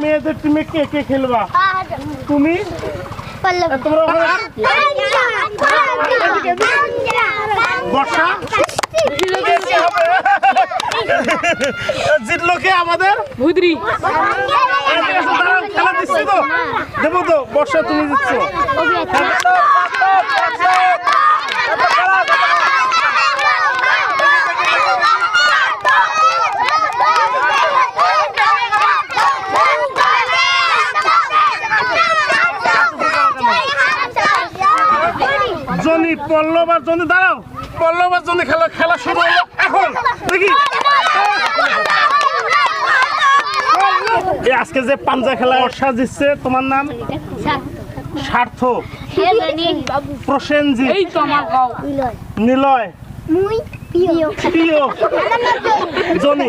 মেয়েদের টিমে কে কে খেলবা? তুমি? বর্ষা? জিতলো কে আমাদের? ভুদরি। খেলা দিচ্ছি তো। দেবো তো বর্ষা তুমি দিচ্ছ জনি পল্লবার জনি দাঁড়াও। পল্লব আর জনি খেলা খেলা শুরু হলো। এখন দেখি। এই আজকে যে পাঞ্জা খেলা বর্ষা দিচ্ছে তোমার নাম? সার্থক। প্রসেনজিৎ। এই তো আমার গাও নিলয়। প্রিয়। জনি।